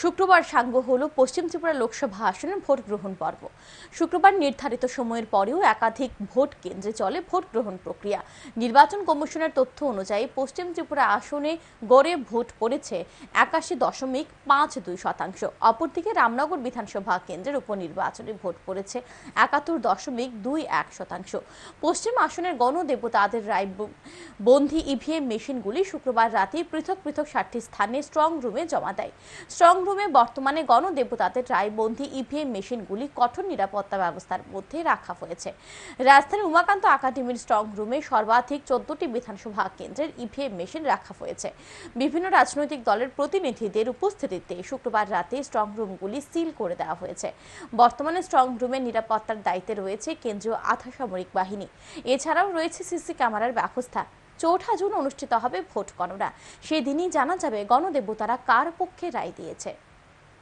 শুক্রবার সাঙ্গ হল পশ্চিম ত্রিপুরা লোকসভা আসনের ভোট গ্রহণ পর্ব। শুক্রবার নির্ধারিত সময়ের পরেও একাধিক ভোট কেন্দ্রে চলে ভোট গ্রহণ প্রক্রিয়া। নির্বাচন কমিশনের তথ্য অনুযায়ী পশ্চিম ত্রিপুরা আসনে গড়ে ভোট পড়েছে একাশি দশমিক পাঁচ দুই শতাংশ। অপরদিকে রামনগর বিধানসভা কেন্দ্রের উপনির্বাচনে ভোট পড়েছে একাত্তর দশমিক দুই এক শতাংশ। পশ্চিম আসনের গণদেবতাদের রায় বন্ধি ইভিএম মেশিনগুলি শুক্রবার রাতে পৃথক পৃথক সাতটি স্থানে স্ট্রং রুমে জমা দেয়। স্ট্রং রুমে বর্তমানে গণদেবতাদের রায়বন্ধী ইভিএম মেশিনগুলি কঠোর নিরাপত্তা ব্যবস্থার মধ্যে রাখা হয়েছে। রাজধানীর উমাকান্ত একাডেমির স্ট্রং রুমে সর্বাধিক চোদ্দটি বিধানসভা কেন্দ্রের ইভিএম মেশিন রাখা হয়েছে। বিভিন্ন রাজনৈতিক দলের প্রতিনিধিদের উপস্থিতিতে শুক্রবার রাতে স্ট্রং রুমগুলি সিল করে দেওয়া হয়েছে। বর্তমানে স্ট্রং রুমের নিরাপত্তার দায়িত্বে রয়েছে কেন্দ্রীয় আধা সামরিক বাহিনী। এছাড়াও রয়েছে সিসি ক্যামেরার ব্যবস্থা। চৌঠা জুন অনুষ্ঠিত হবে ভোট গণনা। সেদিনই জানা যাবে গণদেবতারা কার পক্ষে রায় দিয়েছে।